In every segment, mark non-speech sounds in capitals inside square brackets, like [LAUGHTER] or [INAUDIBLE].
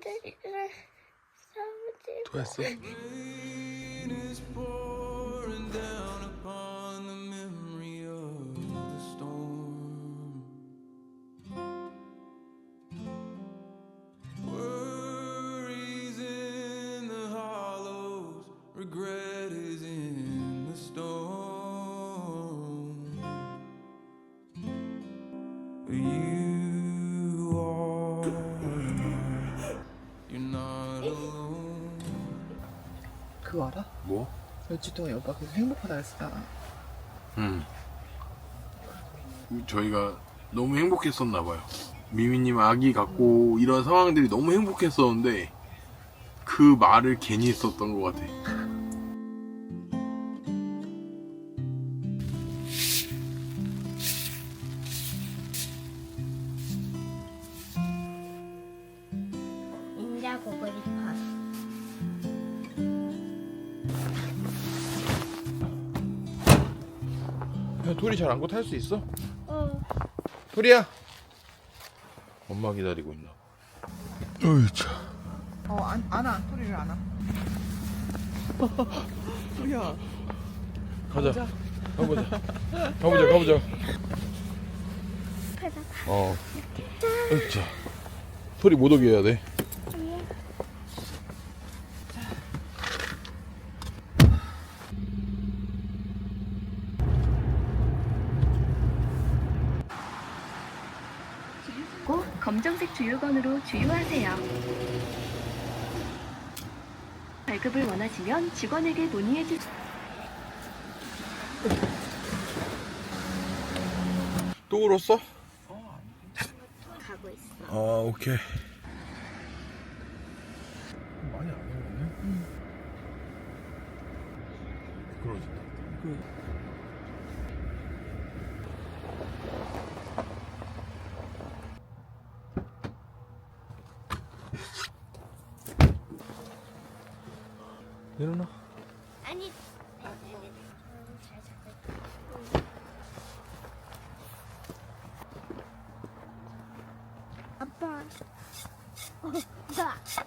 어? 친 며칠 동안 오빠 계속 행복하다 했었잖아. 응. 저희가 너무 행복했었나 봐요. 미미님 아기 갖고 이런 상황들이 너무 행복했었는데 그 말을 괜히 했었던 것 같아. 토리 잘 안고 탈 수 있어? 응. 토리야. 엄마 기다리고 있나? 어이 참. 어, 안, 안아. 소리를 안아. 소리야. 가자. 가보자. 가보자. 가보자. 가자. 어. 자. 토리 못 오게 해야 돼. 검정색 주유건으로 주유하세요. 발급을 원하시면 직원에게 문의해 주세요. 또 울었어? 가고 있어. 아 오케이.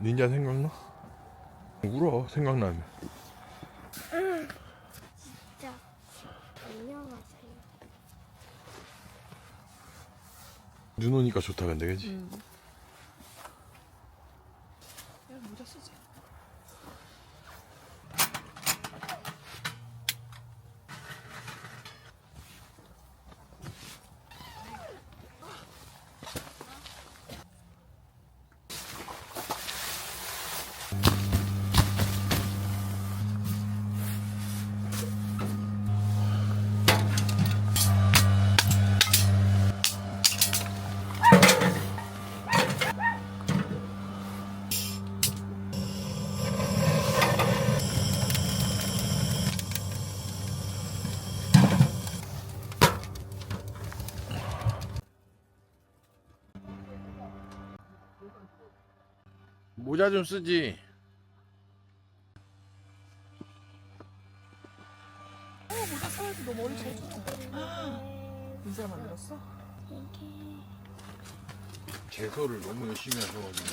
닌자 생각나? 울어 생각나면. 진짜. 안녕하세요. 눈 오니까 좋다 근데 그지? 야, 모자 좀 쓰지. 어, 모자 써야지. 너 머리 잘 쳤어. 인사가 만들었어? 제소를 너무 열심히 하셔가지고.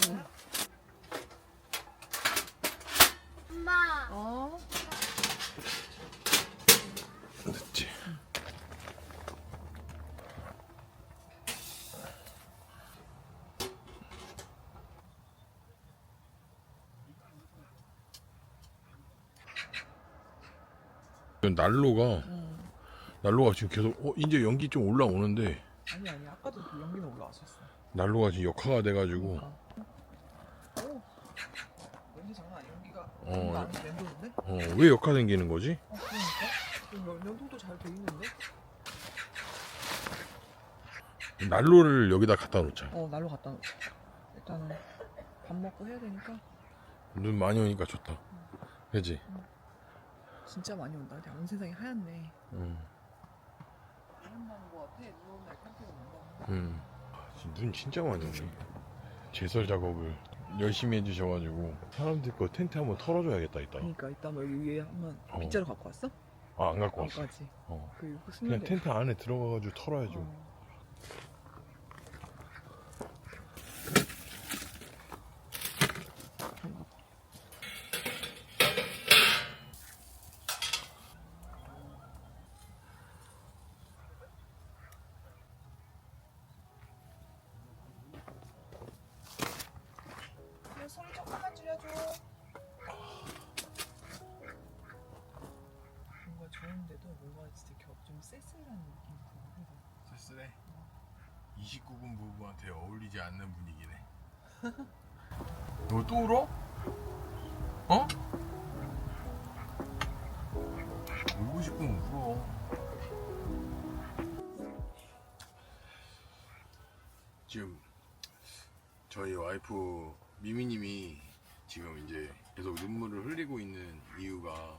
난로가 난로가 지금 계속 어 이제 연기 좀 올라오는데 아니, 아니. 아까도 그 연기는 올라왔었어. 난로가 지금 역화가 돼가지고 오. 왠지 장난 아니야. 연기가. 어. 어. 안 맴도는데? 어 왜 역화 생기는 거지? 어, 그러니까. 연통도 잘 돼 있는데? 난로를 여기다 갖다 놓자. 어 날로 갖다 놓자. 일단은 밥 먹고 해야 되니까 눈 많이 오니까 좋다. 그지? 진짜 많이 온다. 근데 온 세상이 하얗네. 같아. 눈 캠핑 온다. 응. 아, 진- 눈 진짜 많이 오네. 제설 작업을 열심히 해주셔가지고 사람들 거 텐트 한번 털어줘야겠다 이따. 그러니까 이따 뭐 여기 위에 한번 어. 빗자루 갖고 왔어? 아 안 갖고 왔어. 까지 어. 그 그냥. 텐트 안에 들어가가지고 털어야죠. 어. 소리 조금만 줄여줘. 뭔가 좋은데도 뭔가 진짜 겹 좀 쓸쓸한 들어. 쓸쓸해. 29분 부부한테 어울리지 않는 분위기네. [LAUGHS] 너 또 울어? 어? 울고 싶으면 울어. 지금 저희 와이프 미미님이 지금 이제 계속 눈물을 흘리고 있는 이유가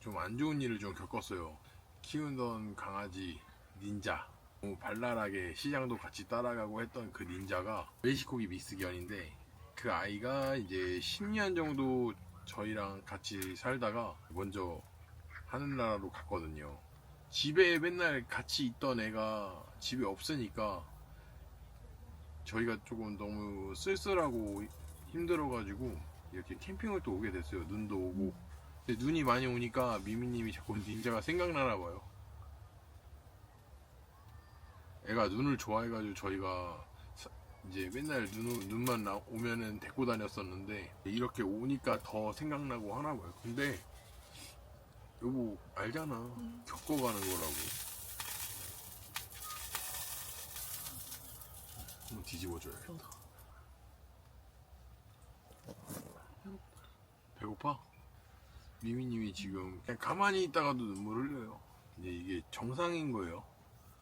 좀 안 좋은 일을 좀 겪었어요. 키우던 강아지 닌자 너무 발랄하게 시장도 같이 따라가고 했던 그 닌자가 멕시코기 미스견인데 그 아이가 이제 10년 정도 저희랑 같이 살다가 먼저 하늘나라로 갔거든요. 집에 맨날 같이 있던 애가 집에 없으니까 저희가 조금 너무 쓸쓸하고 힘들어가지고 이렇게 캠핑을 또 오게 됐어요. 눈도 오고. 눈이 많이 오니까 미미님이 자꾸 닌자가 생각나나 봐요. 애가 눈을 좋아해가지고 저희가 사- 이제 맨날 눈, 눈만 나, 오면은 데리고 다녔었는데 이렇게 오니까 더 생각나고 하나 봐요. 근데 여보 알잖아. 겪어가는 거라고. 한번 뒤집어줘야겠다. 배고파? 미미님이 지금 그냥 가만히 있다가도 눈물 흘려요. 이제 이게 정상인 거예요.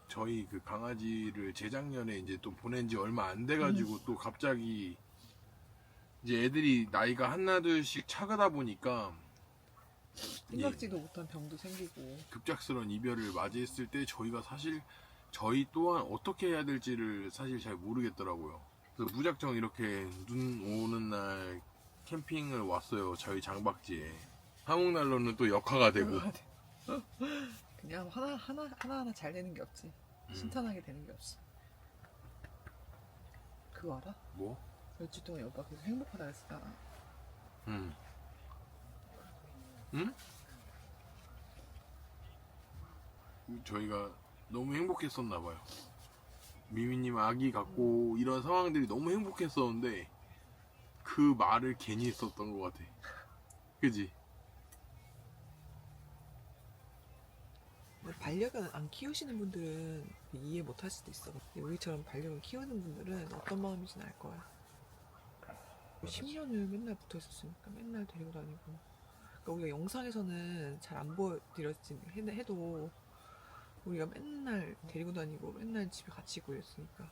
저희 그 강아지를 재작년에 이제 또 보낸 지 얼마 안 돼가지고 또 갑자기 이제 애들이 나이가 하나둘씩 차가다 보니까 생각지도 못한 병도 생기고 급작스러운 이별을 맞이했을 때 저희가 사실 저희 또한 어떻게 해야 될지를 사실 잘 모르겠더라고요. 그래서 무작정 이렇게 눈 오는 날 캠핑을 왔어요. 저희 장박지에. 화목난로는 또 역화가 되고. 그냥 하나 하나 하나 하나 잘 되는 게 없지 음. 신탄하게 되는 게 없어 그거 알아? 뭐? 며칠 동안 오빠 계속 행복하다 그랬잖아 응. 응? 저희가 너무 행복했었나 봐요. 미미님 아기 갖고 이런 상황들이 너무 행복했었는데 그 말을 괜히 했었던 것 같아. 그지? 반려견 안 키우시는 분들은 이해 못 할 수도 있어. 근데 우리처럼 반려견 키우는 분들은 어떤 마음인지는 알 거야. 10년을 맨날 붙어 있었으니까 맨날 데리고 다니고. 그러니까 우리가 영상에서는 잘 안 보여드렸지 해- 해도. 우리가 맨날 데리고 다니고 맨날 집에 같이 있고 이랬으니까.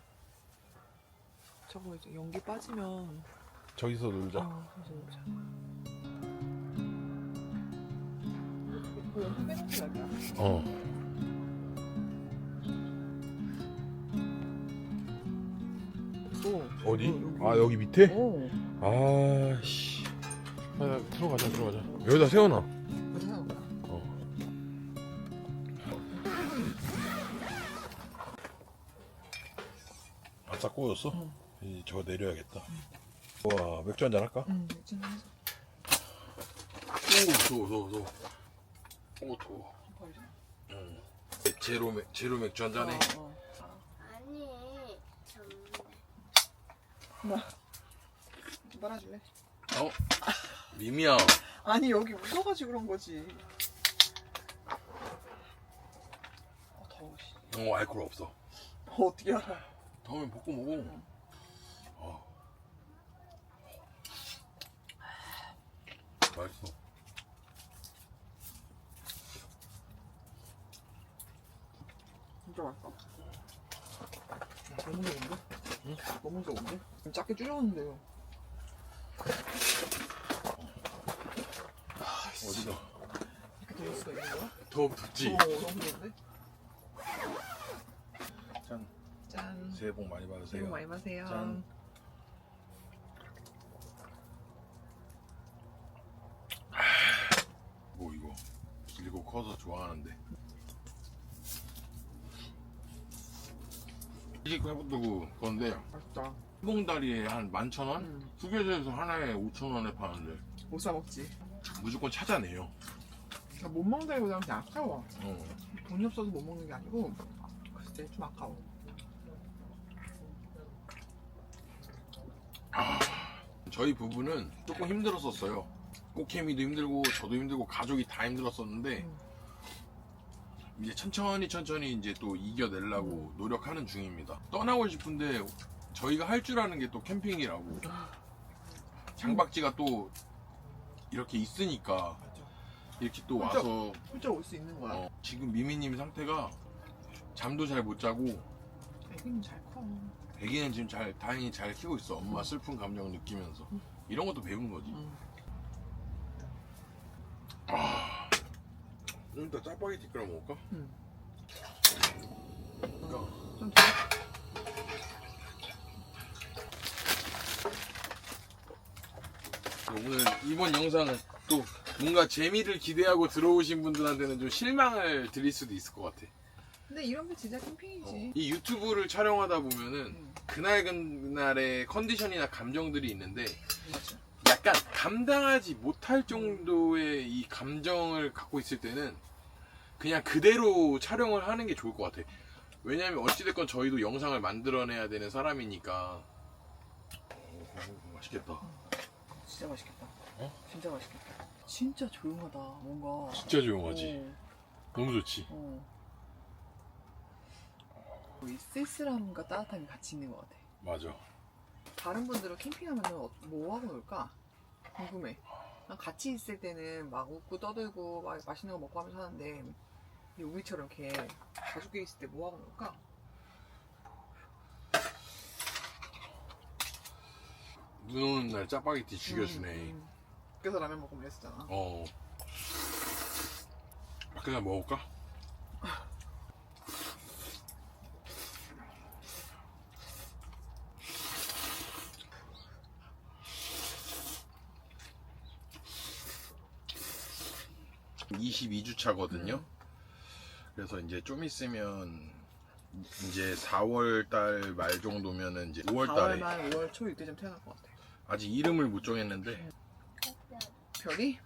저거 이제 연기 빠지면 저기서 놀자. 어, 그래서 자. 이거 연기 빼놓지 말자 어. 어디? 여기. 아 여기 밑에? 어. 아씨. 아, 들어가자 들어가자. 여기다 세워놔. 어. 아싸 꼬였어? 응. 이제 저거 내려야겠다. 와 맥주 한잔 할까? 응. 오 더워 더워 더워. 오 더워. 응. 제로 맥 제로 맥주 한 잔해. 어, 아니 전데 말아줄래? 어? 미미야. 아니 여기 웃어가지고 그런 거지. 어, 더워. 씨. 어 알코올 없어. 어, 어떻게 알아? 다음에 볶고 먹어. 어. 맛있어. 진짜 맛있다. 너무 좋은데? 너무 좋은데? 좀 작게 줄였는데요. 어디가? 이렇게 돌릴 수가 있는 거야? 더 덥지? 어, 너무 좋은데? 짠. 짠. 새해 복 많이 받으세요. 새해 복 많이 받으세요. 짠. 뭐 이거 길고 커서 좋아하는데. 이게 해보고 건데 맛있다. 봉다리에 한 11,000원? 음. 휴게소에서 하나에 5,000원에 파는데 못 사먹지. 무조건 찾아내요. 그러니까 못 먹는다기보다 그냥 아까워. 어. 돈이 없어서 못 먹는 게 아니고 글쎄 좀 아까워. 저희 부부는 조금 힘들었었어요. 꽃케미도 힘들고 저도 힘들고 가족이 다 힘들었었는데 음. 이제 천천히 천천히 이제 또 이겨내려고 노력하는 중입니다. 떠나고 싶은데 저희가 할 줄 아는 게 또 캠핑이라고 장박지가 또 이렇게 있으니까. 이렇게 또 혼자- 와서 혼자 올 수 있는 거야. 어, 지금 미미님 상태가 잠도 잘 못 자고 애기는 잘 커. 애기는 지금 잘 다행히 잘 키고 있어. 엄마 슬픈 감정을 느끼면서 이런 것도 배우는 거지. 응. 좀 이따 짜파게티 끓여 먹을까? 응. 좀 더. 오늘 이번 영상은 또 뭔가 재미를 기대하고 들어오신 분들한테는 좀 실망을 드릴 수도 있을 것 같아. 근데 이런 게 진짜 캠핑이지. 이 유튜브를 촬영하다 보면은 응. 그날 그날의 컨디션이나 감정들이 있는데 맞아. 약간 감당하지 못할 정도의 이 감정을 갖고 있을 때는 그냥 그대로 촬영을 하는 게 좋을 것 같아. 왜냐면 어찌됐건 저희도 영상을 만들어내야 되는 사람이니까. 오, 맛있겠다. 진짜 맛있겠다. 어? 진짜 맛있겠다. 진짜 조용하다. 뭔가. 진짜 조용하지. 너무 좋지. 어. 어. 이 쓸쓸함과 따뜻함이 같이 있는 것 같아. 맞아. 다른 분들은 캠핑하면 뭐 하고 놀까? 궁금해. 난 같이 있을 때는 막 웃고 떠들고 막 맛있는 거 먹고 하면서 하는데 이 우리처럼 이렇게 가족끼리 있을 때 뭐 하고 놀까? 눈 오는 날 짜파게티 죽여주네. 음, 음. 그래서 라면 먹고 그랬었잖아. 어. 그냥 먹을까? (22주 차거든요) 그래서 이제 좀 있으면 이제 4월 달 말 정도면은 이제 5월 달에 4월 말 5월 초 이때쯤 태어날 것 같아. 아직 이름을 못 정했는데 별이?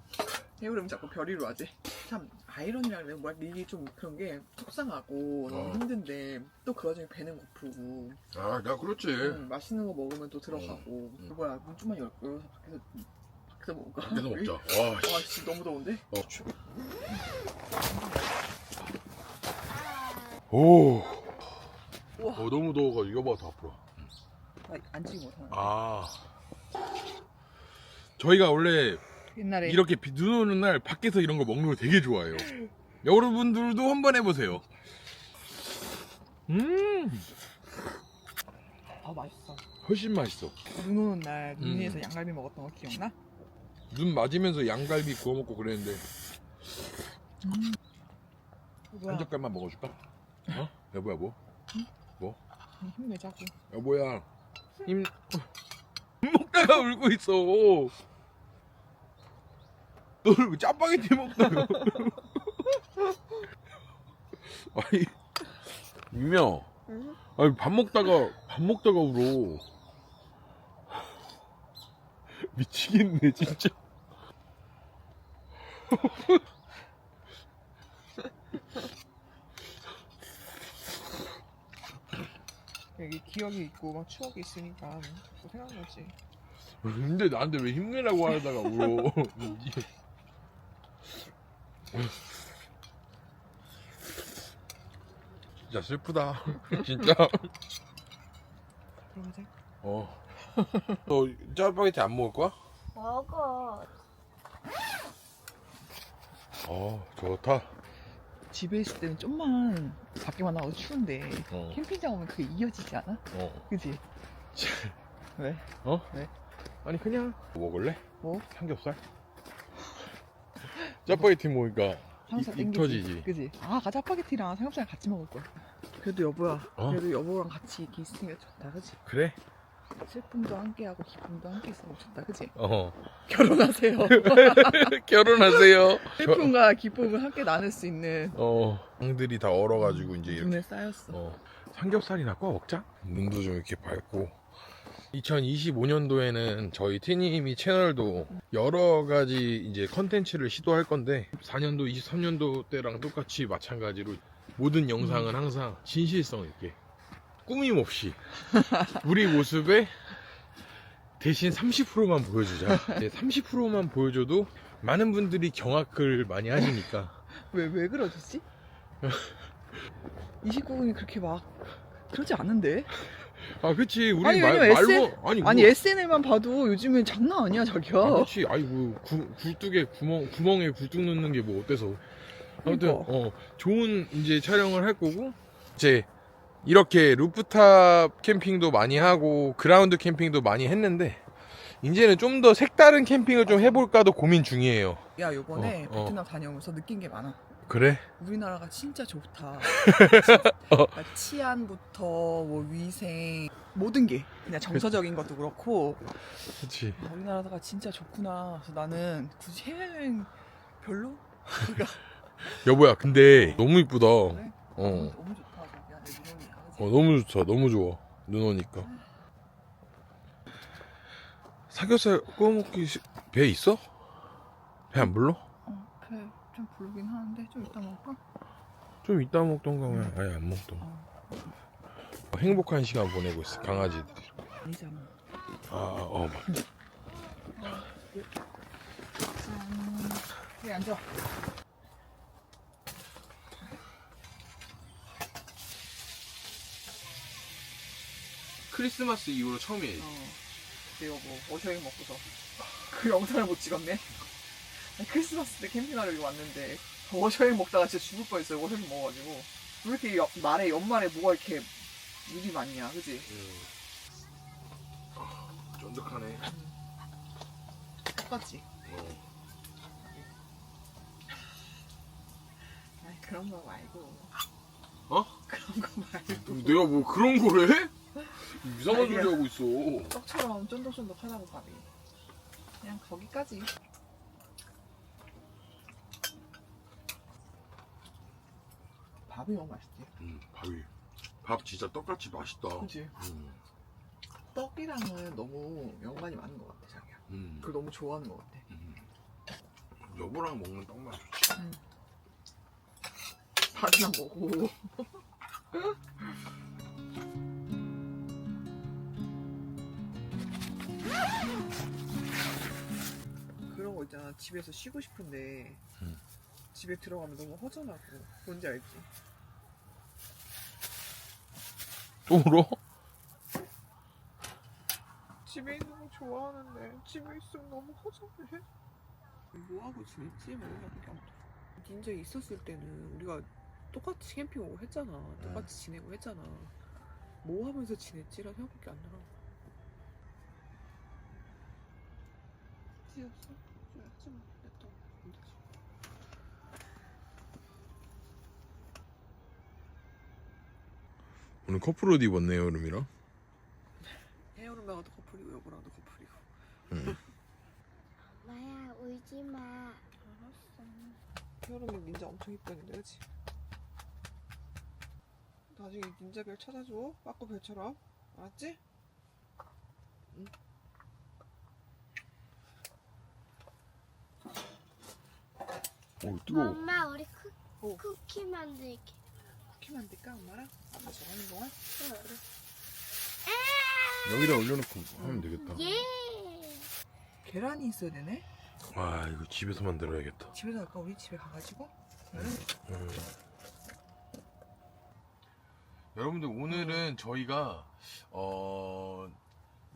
내 이름 자꾸 별이로 하지. 참 아이러니라는 게 뭐야 이게 좀 그런 게 속상하고 너무 어. 힘든데 또 그 와중에 배는 고프고 아 나 그렇지 음, 맛있는 거 먹으면 또 들어가고 음. 그 뭐야 문 좀만 열- 열어서 밖에서 밖에서 먹을까? 밖에서 먹자 와 씨. 와 씨, 너무 더운데? 어. 오. 우와. 어, 너무 더워가지고 여보가 더 앉지 못하는 아. 저희가 원래 옛날에 이렇게 비, 눈 오는 날 밖에서 이런 거 먹는 거 되게 좋아해요. [LAUGHS] 여러분들도 한번 해보세요. 음, 아 맛있어 훨씬 맛있어. 눈 오는 날 음. 눈이에서 양갈비 먹었던 거 기억나? 눈 맞으면서 양갈비 구워 먹고 그랬는데 뭐야 한 젓갈만 먹어줄까? 어? 여보야 뭐? 힘내자고. 여보야? 힘 먹다가 울고 있어. 너를 왜 짜파게티 먹다가 아니 유명 아니 밥 먹다가 밥 먹다가 울어. [LAUGHS] 미치겠네 진짜 [LAUGHS] 여기 기억이 있고 막 추억이 있으니까 또 생각나지 근데 나한테 왜 힘내라고 하다가 울어 [LAUGHS] 진짜 슬프다 [LAUGHS] 진짜 들어가자 어. 너 짜파게티 안 먹을 거야? 먹어. 어, 좋다. 집에 있을 때는 좀만 밖에만 나와도 추운데 어. 캠핑장 오면 그게 이어지지 않아? 어. 그지? [LAUGHS] 왜? 어? 네. 아니 그냥 뭐 먹을래? 뭐? 삼겹살? [LAUGHS] 짜파게티 먹으니까 삼겹살 입- 입 땡기지. 터지지. 그지? 아, 가자 파게티랑 삼겹살 같이 먹을 거야. 그래도 여보야. 어? 그래도 여보랑 같이 이렇게 있으니까 좋다, 그지? 그래? 슬픔도 함께하고 기쁨도 함께 있으면 좋다, 그지? 어 결혼하세요. [LAUGHS] 결혼하세요 슬픔과 기쁨을 함께 나눌 수 있는 어 방들이 다 얼어가지고 이제 이렇게 눈에 쌓였어. 어, 삼겹살이나 구워 먹자. 눈도 좀 이렇게 밝고. 2025년도에는 저희 티니미 채널도 여러 가지 이제 컨텐츠를 시도할 건데 4년도, 23년도 때랑 똑같이 마찬가지로 모든 영상은 항상 진실성 있게 꾸밈 없이 우리 모습에 대신 30%만 보여주자. 30%만 보여줘도 많은 분들이 경악을 많이 하시니까 왜, 왜 그러지? 29분이 [LAUGHS] 그렇게 막 그러지 않은데? 아 그치 우리 아니, 말, 말로 SN 아니 아니 뭐- SNL만 봐도 요즘엔 장난 아니야 자기야. 아, 그렇지. 아이고 구, 굴뚝에 구멍 구멍에 굴뚝 넣는 게 뭐 어때서? 아무튼 그러니까. 어 좋은 이제 촬영을 할 거고 이제 이렇게 루프탑 캠핑도 많이 하고 그라운드 캠핑도 많이 했는데 이제는 좀 더 색다른 캠핑을 좀 해볼까도 고민 중이에요. 야 요번에 어, 어. 베트남 다녀오면서 느낀 게 많아. 그래? 우리나라가 진짜 좋다. [LAUGHS] 어. 그러니까 치안부터 뭐 위생 모든 게 그냥 정서적인 것도 그렇고 그렇지. 아, 우리나라가 진짜 좋구나. 그래서 나는 굳이 해외여행 별로? [LAUGHS] 그러니까 여보야, 근데 너무 이쁘다. 그래? 어, 너무 좋다. 자기야 내 눈이 어 너무 좋다. 너무 좋아. 눈 오니까. 삼겹살 구워 먹기 시- 배 있어? 배 안 불러? 어, 배 좀 부르긴 하는데 좀 이따 먹을까? 좀 이따 먹던가 그냥 아예 안 먹던가 행복한 시간 보내고 있어 강아지들이 아니잖아. 아어 여기 앉아. 크리스마스 이후로 처음이에요 어. 근데 여보 어셔행 먹고서 [LAUGHS] 그 영상을 못 찍었네. [LAUGHS] 아니, 크리스마스 때 캠핑하러 여기 왔는데 어셔행 먹다가 진짜 죽을 뻔했어요. 어셔행 먹어가지고 왜 이렇게 여- 말에 연말에 뭐가 이렇게 일이 많냐, 그지? 아, 쫀득하네 똑같지. 어. 아니 그런 거 말고. 어? 그런 거 말고. 내가 뭐 그런 걸 해? 이상한 아니야. 소리 하고 있어 떡처럼 쫀득쫀득하다고 밥이. 그냥 거기까지. 밥이 너무 맛있지. 음, 밥이 밥 진짜 떡같이 맛있다 그지? 음, 떡이랑은 너무 연관이 많은 것 같아, 자기야. 음, 그걸 너무 좋아하는 것 같아. 음. 여보랑 먹는 떡만 좋지 밥이랑 먹고. [LAUGHS] 그런 거 있잖아. 집에서 쉬고 싶은데 음. 집에 들어가면 너무 허전하고. 뭔지 알지? 또 울어? 집에 있는 거 좋아하는데 집에 있으면 너무 허전해. 뭐 하고 지냈지? 뭐 그냥 닌자 있었을 때는 우리가 똑같이 캠핑 오고 했잖아. 똑같이 지내고 했잖아. 뭐 하면서 지냈지라는 생각밖에 안 나라. 지었어? 지었지 뭐. 냈다. 안 되지. 오늘 커플 옷 입었네요 여름이랑 헤어룸마가도 커플이고 여보랑도 커플이고. 마야 울지 마. 알았어. 헤어룸이 닌자 엄청 이쁘는데 그치? 나중에 닌자별 찾아줘. 빠꾸별처럼. 알았지? 오 뜨거워 엄마 우리 크, 어. 쿠키 만들게. 쿠키 만들까 엄마랑? 엄마 저러는 동안? 여기다 올려놓고 하면 되겠다 예. 계란이 있어야 되네? 와 이거 집에서 만들어야겠다 집에서 아까 우리 집에 가가지고 음. 여러분들 오늘은 저희가 어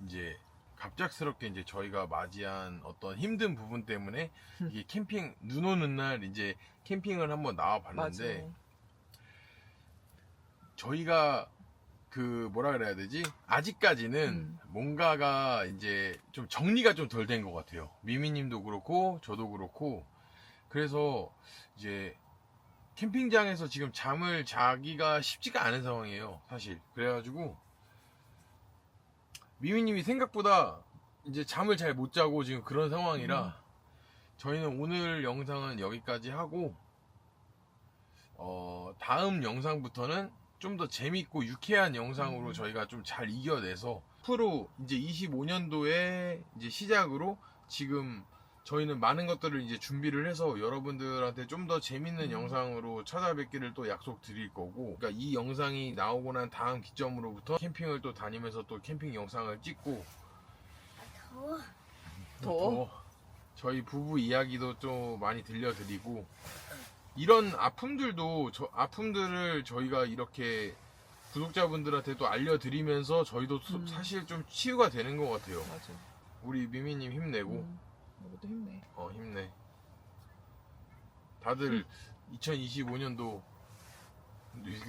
이제 갑작스럽게 이제 저희가 맞이한 어떤 힘든 부분 때문에 이게 캠핑 눈 오는 날 이제 캠핑을 한번 나와. 봤는데 저희가 그 뭐라 그래야 되지? 아직까지는 음. 뭔가가 이제 좀 정리가 좀 덜 된 것 같아요. 미미님도 그렇고 저도 그렇고 그래서 이제 캠핑장에서 지금 잠을 자기가 쉽지가 않은 상황이에요. 사실 그래가지고 미미님이 생각보다 이제 잠을 잘 못 자고 지금 그런 상황이라 저희는 오늘 영상은 여기까지 하고 어 다음 영상부터는 좀 더 재밌고 유쾌한 영상으로 음. 저희가 좀 잘 이겨내서 앞으로 이제 25년도에 이제 시작으로 지금 저희는 많은 것들을 이제 준비를 해서 여러분들한테 좀 더 재밌는 음. 영상으로 찾아뵙기를 또 약속 드릴 거고 그러니까 이 영상이 나오고 난 다음 기점으로부터 캠핑을 또 다니면서 또 캠핑 영상을 찍고 더워. 더워? 또 저희 부부 이야기도 좀 많이 들려드리고 이런 아픔들도 저 아픔들을 저희가 이렇게 구독자분들한테도 알려드리면서 저희도 소- 음. 사실 좀 치유가 되는 것 같아요. 맞아. 우리 미미님 힘내고 음, 너도 힘내. 어 힘내. 다들 2025년도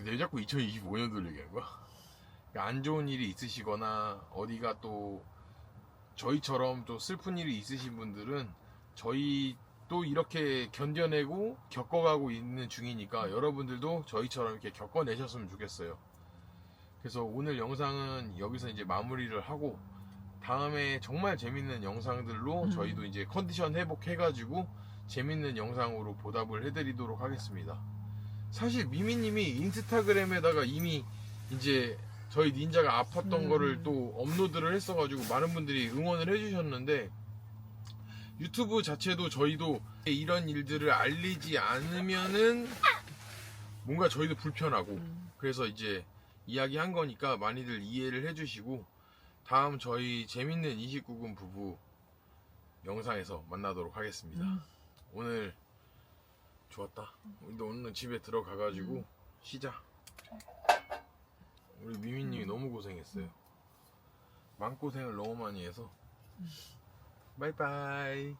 내 자꾸 2025년도를 얘기한 거야? 그러니까 안 좋은 일이 있으시거나 어디가 또 저희처럼 또 슬픈 일이 있으신 분들은 저희 또 이렇게 견뎌내고 겪어가고 있는 중이니까 여러분들도 저희처럼 이렇게 겪어내셨으면 좋겠어요. 그래서 오늘 영상은 여기서 이제 마무리를 하고 다음에 정말 재밌는 영상들로 음. 저희도 이제 컨디션 회복해가지고 재밌는 영상으로 보답을 해드리도록 하겠습니다. 사실 미미님이 인스타그램에다가 이미 이제 저희 닌자가 아팠던 음. 거를 또 업로드를 했어가지고 많은 분들이 응원을 해주셨는데 유튜브 자체도 저희도 이런 일들을 알리지 않으면은 뭔가 저희도 불편하고 음, 그래서 이제 이야기한 거니까 많이들 이해를 해주시고 다음 저희 재밌는 29금 부부 영상에서 만나도록 하겠습니다. 음. 오늘 좋았다. 우리도 오늘 집에 들어가가지고 음. 쉬자. 우리 미미님이 너무 고생했어요. 마음고생을 너무 많이 해서. 바이바이.